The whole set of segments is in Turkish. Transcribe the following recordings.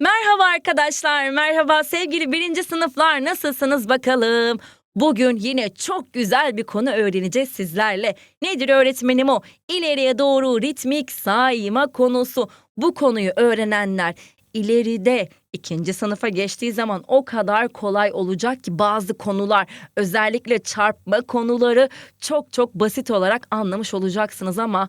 Merhaba arkadaşlar, merhaba sevgili birinci sınıflar nasılsınız bakalım? Bugün yine çok güzel bir konu öğreneceğiz sizlerle. Nedir öğretmenim o? İleriye doğru ritmik sayma konusu. Bu konuyu öğrenenler ileride ikinci sınıfa geçtiği zaman o kadar kolay olacak ki bazı konular özellikle çarpma konuları çok çok basit olarak anlamış olacaksınız ama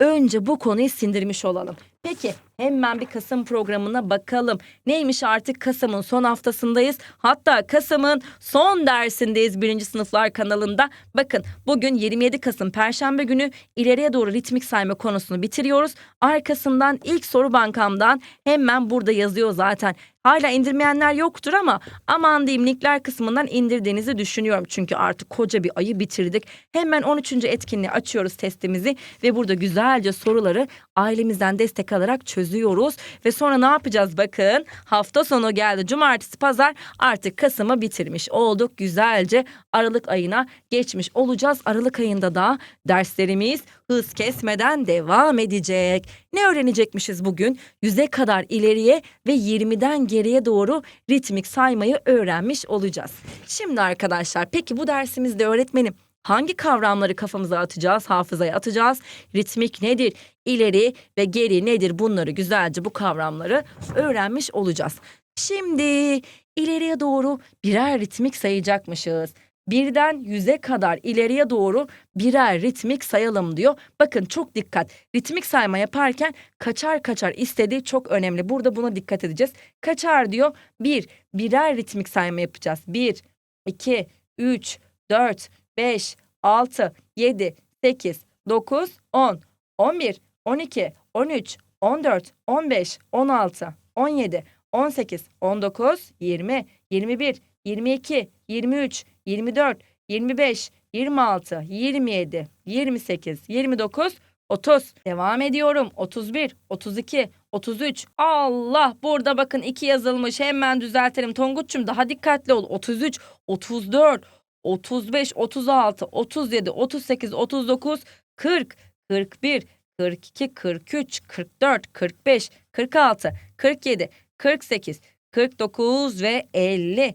önce bu konuyu sindirmiş olalım. Peki hemen bir Kasım programına bakalım. Neymiş artık Kasım'ın son haftasındayız. Hatta Kasım'ın son dersindeyiz birinci sınıflar kanalında. Bakın bugün 27 Kasım Perşembe günü ileriye doğru ritmik sayma konusunu bitiriyoruz. Arkasından ilk soru bankamdan hemen burada yazıyor zaten. Hala indirmeyenler yoktur ama aman diyeyim linkler kısmından indirdiğinizi düşünüyorum. Çünkü artık koca bir ayı bitirdik. Hemen 13. etkinliği açıyoruz testimizi ve burada güzelce soruları ailemizden destek alarak çözüyoruz. Ve sonra ne yapacağız bakın hafta sonu geldi cumartesi pazar artık Kasım'ı bitirmiş olduk. Güzelce Aralık ayına geçmiş olacağız. Aralık ayında da derslerimiz hız kesmeden devam edecek. Ne öğrenecekmişiz bugün? Yüze kadar ileriye ve 20'den geriye doğru ritmik saymayı öğrenmiş olacağız. Şimdi arkadaşlar peki bu dersimizde öğretmenim hangi kavramları kafamıza atacağız, hafızaya atacağız? Ritmik nedir? İleri ve geri nedir? Bunları güzelce bu kavramları öğrenmiş olacağız. Şimdi ileriye doğru birer ritmik sayacakmışız. Birden yüze kadar ileriye doğru birer ritmik sayalım diyor. Bakın çok dikkat. Ritmik sayma yaparken kaçar kaçar istediği çok önemli. Burada buna dikkat edeceğiz. Kaçar diyor. Bir, birer ritmik sayma yapacağız. Bir, iki, üç, dört, beş, altı, yedi, sekiz, dokuz, on, on bir, on iki, on üç, on dört, on beş, on altı, on yedi, on sekiz, on dokuz, yirmi, yirmi bir, yirmi iki, yirmi üç, 24, 25, 26, 27, 28, 29, 30. Devam ediyorum. 31, 32, 33. Allah burada bakın 2 yazılmış. Hemen düzeltelim. Tonguç'cum daha dikkatli ol. 33, 34, 35, 36, 37, 38, 39, 40, 41, 42, 43, 44, 45, 46, 47, 48, 49 ve 50.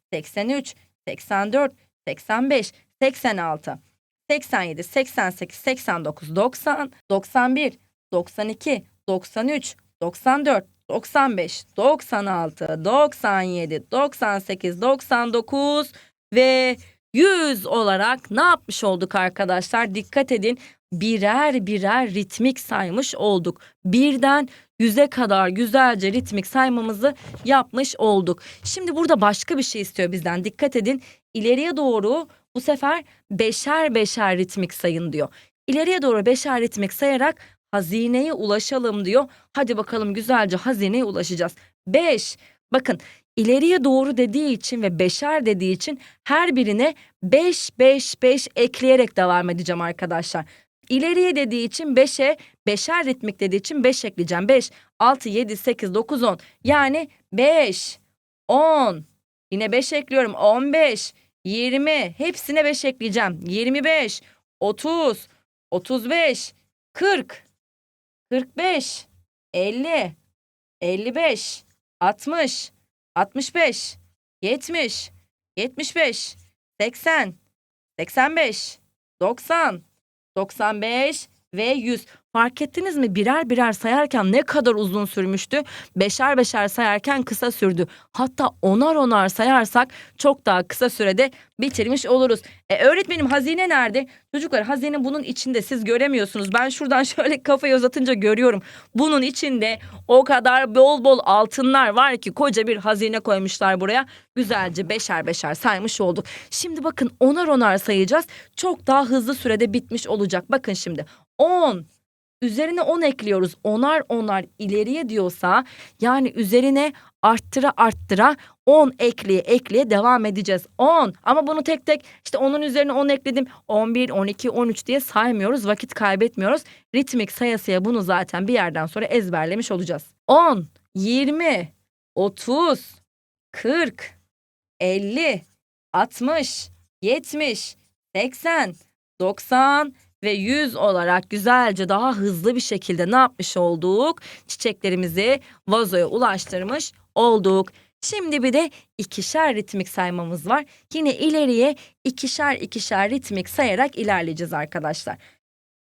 83, 84, 85, 86, 87, 88, 89, 90, 91, 92, 93, 94, 95, 96, 97, 98, 99 ve 100 olarak ne yapmış olduk arkadaşlar? Dikkat edin birer birer ritmik saymış olduk. Birden yüze kadar güzelce ritmik saymamızı yapmış olduk. Şimdi burada başka bir şey istiyor bizden. Dikkat edin. İleriye doğru bu sefer beşer beşer ritmik sayın diyor. İleriye doğru beşer ritmik sayarak hazineye ulaşalım diyor. Hadi bakalım güzelce hazineye ulaşacağız. 5. Bakın ileriye doğru dediği için ve beşer dediği için her birine 5 5 5 ekleyerek devam edeceğim arkadaşlar. İleriye dediği için 5'e, beşer ritmik dediği için 5 ekleyeceğim. 5, 6, 7, 8, 9, 10. Yani 5, 10. Yine 5 ekliyorum. 15, 20. Hepsine 5 ekleyeceğim. 25, 30, 35, 40, 45, 50, 55, 60, 65, 70, 75, 80, 85, 90, 95 ve 100. Fark ettiniz mi? Birer birer sayarken ne kadar uzun sürmüştü? Beşer beşer sayarken kısa sürdü. Hatta onar onar sayarsak çok daha kısa sürede bitirmiş oluruz. E öğretmenim hazine nerede? Çocuklar hazine bunun içinde siz göremiyorsunuz. Ben şuradan şöyle kafayı uzatınca görüyorum. Bunun içinde o kadar bol bol altınlar var ki koca bir hazine koymuşlar buraya. Güzelce beşer beşer saymış olduk. Şimdi bakın onar onar sayacağız. Çok daha hızlı sürede bitmiş olacak. Bakın şimdi 10, üzerine 10 ekliyoruz. Onar onar ileriye diyorsa yani üzerine arttıra arttıra 10 ekleye ekleye devam edeceğiz. 10 ama bunu tek tek işte onun üzerine 10 ekledim. 11, 12, 13 diye saymıyoruz. Vakit kaybetmiyoruz. Ritmik saya saya bunu zaten bir yerden sonra ezberlemiş olacağız. 10, 20, 30, 40, 50, 60, 70, 80, 90 ve 100 olarak güzelce daha hızlı bir şekilde ne yapmış olduk? Çiçeklerimizi vazoya ulaştırmış olduk. Şimdi bir de ikişer ritmik saymamız var. Yine ileriye ikişer ikişer ritmik sayarak ilerleyeceğiz arkadaşlar.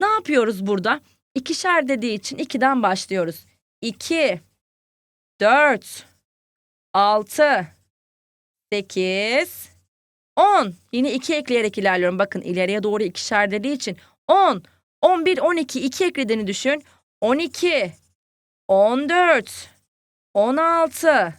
Ne yapıyoruz burada? İkişer dediği için 2'den başlıyoruz. 2, 4, 6, 8, 10. Yine 2 ekleyerek ilerliyorum. Bakın ileriye doğru ikişer dediği için 10, 11, 12 2 eklediğini düşün. 12, 14, 16,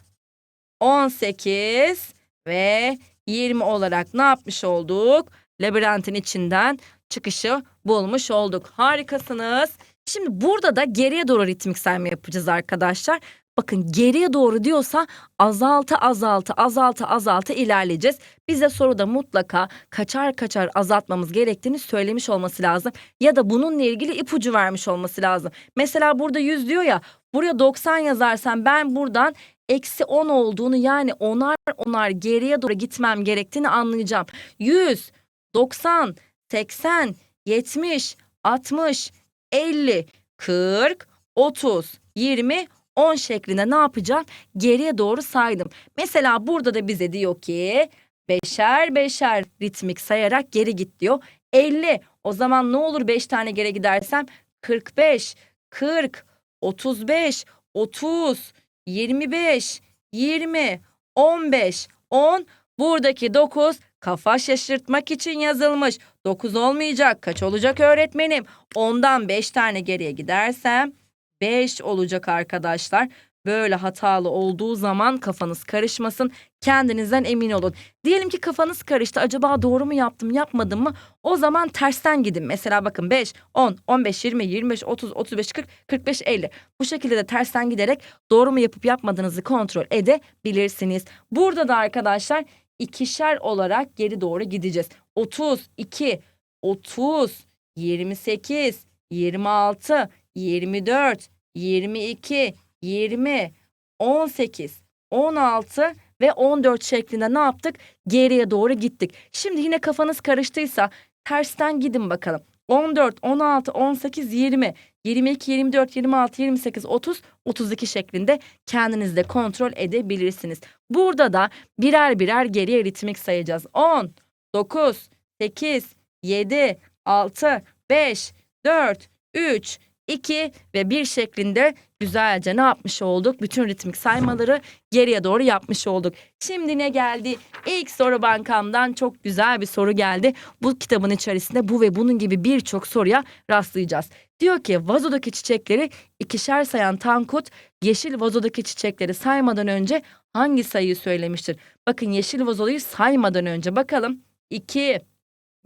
18 ve 20 olarak ne yapmış olduk? Labirentin içinden çıkışı bulmuş olduk. Harikasınız. Şimdi burada da geriye doğru ritmik sayma yapacağız arkadaşlar. Bakın geriye doğru diyorsa azaltı azaltı azaltı azaltı ilerleyeceğiz. Bize soruda mutlaka kaçar kaçar azaltmamız gerektiğini söylemiş olması lazım. Ya da bununla ilgili ipucu vermiş olması lazım. Mesela burada 100 diyor ya buraya 90 yazarsam ben buradan eksi 10 olduğunu yani onar onar geriye doğru gitmem gerektiğini anlayacağım. 100, 90, 80, 70, 60, 50, 40, 30, 20, 10 şeklinde ne yapacağım? Geriye doğru saydım. Mesela burada da bize diyor ki beşer beşer ritmik sayarak geri git diyor. 50. O zaman ne olur 5 tane geri gidersem? 45, 40, 35, 30, 25, 20, 15, 10. Buradaki 9 kafa şaşırtmak için yazılmış. 9 olmayacak. Kaç olacak öğretmenim? 10'dan 5 tane geriye gidersem 5 olacak arkadaşlar. Böyle hatalı olduğu zaman kafanız karışmasın. Kendinizden emin olun. Diyelim ki kafanız karıştı. Acaba doğru mu yaptım, yapmadım mı? O zaman tersten gidin. Mesela bakın 5, 10, 15, 20, 25, 30, 35, 40, 45, 50. Bu şekilde de tersten giderek doğru mu yapıp yapmadığınızı kontrol edebilirsiniz. Burada da arkadaşlar ikişer olarak geri doğru gideceğiz. 32, 30, 28, 26, 24, 22, 20, 18, 16 ve 14 şeklinde ne yaptık? Geriye doğru gittik. Şimdi yine kafanız karıştıysa tersten gidin bakalım. 14, 16, 18, 20, 22, 24, 26, 28, 30, 32 şeklinde kendiniz de kontrol edebilirsiniz. Burada da birer birer geriye ritmik sayacağız. 10, 9, 8, 7, 6, 5, 4, 3, 2 ve 1 şeklinde güzelce ne yapmış olduk? Bütün ritmik saymaları geriye doğru yapmış olduk. Şimdi ne geldi? İlk soru bankamdan çok güzel bir soru geldi. Bu kitabın içerisinde bu ve bunun gibi birçok soruya rastlayacağız. Diyor ki vazodaki çiçekleri ikişer sayan Tankut yeşil vazodaki çiçekleri saymadan önce hangi sayıyı söylemiştir? Bakın yeşil vazoyu saymadan önce bakalım. 2,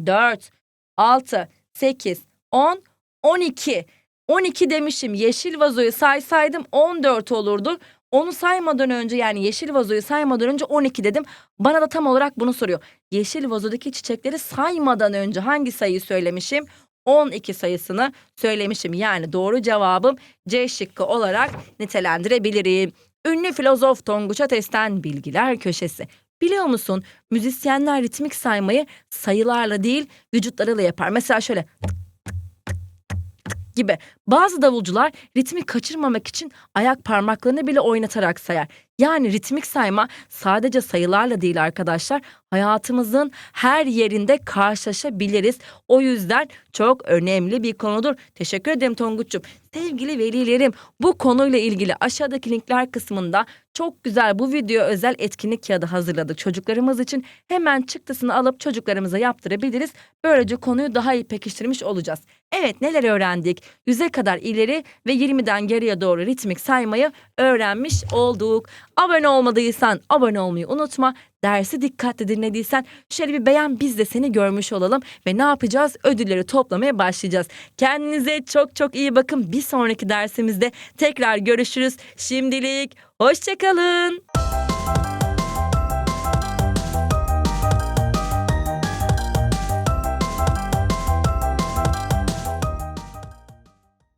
4, 6, 8, 10, 12. 12 demişim. Yeşil vazoyu saysaydım 14 olurdu. Onu saymadan önce yani yeşil vazoyu saymadan önce 12 dedim. Bana da tam olarak bunu soruyor. Yeşil vazodaki çiçekleri saymadan önce hangi sayıyı söylemişim? 12 sayısını söylemişim. Yani doğru cevabım C şıkkı olarak nitelendirebilirim. Ünlü filozof Tonguç Ates'ten Bilgiler Köşesi. Biliyor musun müzisyenler ritmik saymayı sayılarla değil vücutlarıyla yapar. Mesela şöyle gibi. Bazı davulcular ritmi kaçırmamak için ayak parmaklarını bile oynatarak sayar. Yani ritmik sayma sadece sayılarla değil arkadaşlar. Hayatımızın her yerinde karşılaşabiliriz. O yüzden çok önemli bir konudur. Teşekkür ederim Tonguç'cum. Sevgili velilerim bu konuyla ilgili aşağıdaki linkler kısmında çok güzel bu video özel etkinlik kağıdı hazırladık çocuklarımız için. Hemen çıktısını alıp çocuklarımıza yaptırabiliriz. Böylece konuyu daha iyi pekiştirmiş olacağız. Evet neler öğrendik? Yüze kadar ileri ve 20'den geriye doğru ritmik saymayı öğrenmiş olduk. Abone olmadıysan abone olmayı unutma. Dersi dikkatli dinlediysen şöyle bir beğen biz de seni görmüş olalım. Ve ne yapacağız? Ödülleri toplamaya başlayacağız. Kendinize çok çok iyi bakın. Bir sonraki dersimizde tekrar görüşürüz. Şimdilik hoşçakalın.